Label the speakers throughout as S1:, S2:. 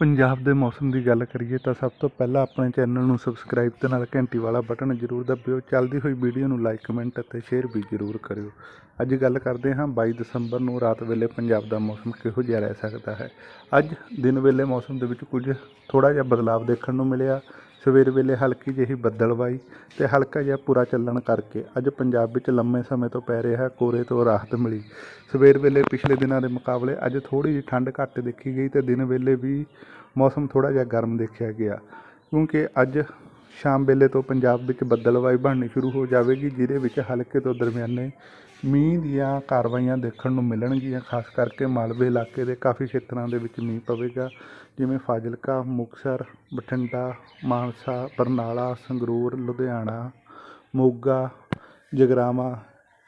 S1: ਪੰਜਾਬ ਦੇ ਮੌਸਮ ਦੀ ਗੱਲ ਕਰੀਏ ਤਾਂ ਸਭ ਤੋਂ ਪਹਿਲਾਂ ਆਪਣੇ ਚੈਨਲ ਨੂੰ ਸਬਸਕ੍ਰਾਈਬ ਤੇ ਨਾਲ ਘੰਟੀ ਵਾਲਾ ਬਟਨ ਜ਼ਰੂਰ ਦਬਾਇਓ ਚੱਲਦੀ ਹੋਈ ਵੀਡੀਓ ਨੂੰ ਲਾਈਕ, ਕਮੈਂਟ ਅਤੇ ਸ਼ੇਅਰ ਵੀ ਜ਼ਰੂਰ ਕਰਿਓ। ਅੱਜ ਗੱਲ ਕਰਦੇ ਹਾਂ 22 ਦਸੰਬਰ ਨੂੰ ਰਾਤ ਵੇਲੇ ਪੰਜਾਬ ਦਾ ਮੌਸਮ ਕਿਹੋ ਜਿਹਾ ਰਹਿ ਸਕਦਾ ਹੈ। ਅੱਜ ਦਿਨ ਵੇਲੇ ਮੌਸਮ ਦੇ ਵਿੱਚ ਕੁਝ ਥੋੜਾ ਜਿਹਾ ਬਦਲਾਅ ਦੇਖਣ ਨੂੰ ਮਿਲਿਆ। ਸਵੇਰ ਵੇਲੇ ਹਲਕੀ ਜਿਹੀ ਬੱਦਲਵਾਈ ਤੇ ਹਲਕਾ ਜਿਹਾ ਪੂਰਾ ਚੱਲਣ ਕਰਕੇ ਅੱਜ ਪੰਜਾਬ ਵਿੱਚ ਲੰਮੇ ਸਮੇਂ ਤੋਂ ਪੈ ਰਿਹਾ ਕੋਰੇ ਤੋਂ ਰਾਹਤ ਮਿਲੀ। ਸਵੇਰ ਵੇਲੇ ਪਿਛਲੇ ਦਿਨਾਂ ਦੇ ਮੁਕਾਬਲੇ ਅੱਜ ਥੋੜੀ ਜਿਹੀ ਠੰਡ ਘੱਟ ਦੇਖੀ ਗਈ ਤੇ ਦਿਨ ਵੇਲੇ ਵੀ ਮੌਸਮ ਥੋੜਾ ਜਿਹਾ ਗਰਮ ਦੇਖਿਆ ਗਿਆ। ਕਿਉਂਕਿ ਅੱਜ ਸ਼ਾਮ ਵੇਲੇ ਤੋਂ ਪੰਜਾਬ ਵਿੱਚ ਬੱਦਲਵਾਈ ਬਣਨੀ ਸ਼ੁਰੂ ਹੋ ਜਾਵੇਗੀ, ਜਿਹਦੇ ਵਿੱਚ ਹਲਕੇ ਤੋਂ ਦਰਮਿਆਨੇ ਮੀਂਹ ਦੀਆਂ ਕਾਰਵਾਈਆਂ ਦੇਖਣ ਨੂੰ ਮਿਲਣਗੀਆਂ, ਖਾਸ ਕਰਕੇ ਮਾਲਵੇ ਇਲਾਕੇ ਦੇ ਕਾਫੀ ਖੇਤਰਾਂ ਦੇ ਵਿੱਚ ਮੀਂਹ ਪਵੇਗਾ, ਜਿਵੇਂ ਫਾਜ਼ਿਲਕਾ, ਮੁਕਤਸਰ, ਬਠਿੰਡਾ, ਮਾਨਸਾ, ਬਰਨਾਲਾ, ਸੰਗਰੂਰ, ਲੁਧਿਆਣਾ, ਮੋਗਾ, ਜਗਰਾਵਾਂ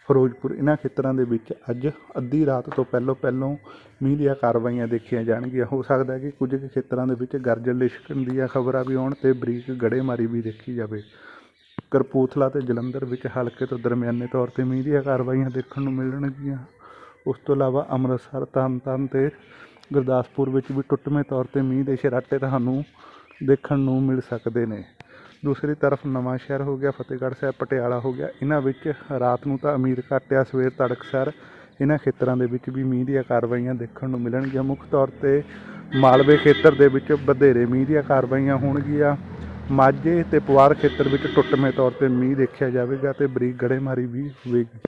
S1: ਫਿਰੋਜ਼ਪੁਰ ਇਹਨਾਂ ਖੇਤਰਾਂ ਦੇ ਵਿੱਚ ਅੱਜ ਅੱਧੀ ਰਾਤ ਤੋਂ ਪਹਿਲੋਂ ਪਹਿਲੋਂ ਮੀਂਹ ਦੀਆਂ ਕਾਰਵਾਈਆਂ ਦੇਖੀਆਂ ਜਾਣਗੀਆਂ। ਹੋ ਸਕਦਾ ਹੈ ਕਿ ਕੁਝ ਕੁ ਖੇਤਰਾਂ ਦੇ ਵਿੱਚ ਗਰਜਣ ਲਿਸ਼ਕਣ ਦੀਆਂ ਖਬਰਾਂ ਵੀ ਆਉਣ ਤੇ ਬਰੀਕ ਗੜੇਮਾਰੀ ਵੀ ਦੇਖੀ ਜਾਵੇ। ਕਰਪੂਥਲਾ ਤੇ ਜਲੰਧਰ ਵਿੱਚ ਹਲਕੇ ਤੋਂ ਦਰਮਿਆਨੇ ਤੌਰ ਤੇ ਮੀਂਹ ਦੀਆਂ ਕਾਰਵਾਈਆਂ ਦੇਖਣ ਨੂੰ ਮਿਲਣਗੀਆਂ। ਉਸ ਤੋਂ ਇਲਾਵਾ ਅੰਮ੍ਰਿਤਸਰ, ਤਰਨਤਾਰਨ ਤੇ ਗੁਰਦਾਸਪੁਰ ਵਿੱਚ ਵੀ ਟੁੱਟਵੇਂ ਤੌਰ ਤੇ ਮੀਂਹ ਦੇ ਛਰਾਟੇ ਤੁਹਾਨੂੰ ਦੇਖਣ ਨੂੰ ਮਿਲ ਸਕਦੇ ਨੇ। ਦੂਸਰੀ ਤਰਫ ਨਵਾਂ ਸ਼ਹਿਰ ਹੋ ਗਿਆ, ਫਤਿਹਗੜ੍ਹ ਸਾਹਿਬ, ਪਟਿਆਲਾ ਹੋ ਗਿਆ। ਇਹਨਾਂ ਵਿੱਚ ਰਾਤ ਨੂੰ ਤਾਂ ਅਮੀਰ ਘਾਟਿਆ, ਸਵੇਰ ਤੜਕਸਰ ਇਹਨਾਂ ਖੇਤਰਾਂ ਦੇ ਵਿੱਚ ਵੀ ਮੀਂਹ ਦੀਆਂ ਕਾਰਵਾਈਆਂ ਦੇਖਣ ਨੂੰ ਮਿਲਣਗੀਆਂ। ਮੁੱਖ ਤੌਰ ਤੇ ਮਾਲਵੇ ਖੇਤਰ ਦੇ ਵਿੱਚ ਵਧੇਰੇ ਮੀਂਹ ਦੀਆਂ ਕਾਰਵਾਈਆਂ ਹੋਣਗੀਆਂ। ਮਾਝੇ ਤੇ ਪੁਆਰ ਖੇਤਰ ਵਿੱਚ ਟੁੱਟਵੇਂ ਤੌਰ ਤੇ ਮੀਂਹ ਦੇਖਿਆ ਜਾਵੇਗਾ ਤੇ ਬਰੀਕ ਗੜੇਮਾਰੀ ਵੀ ਹੋਵੇਗੀ।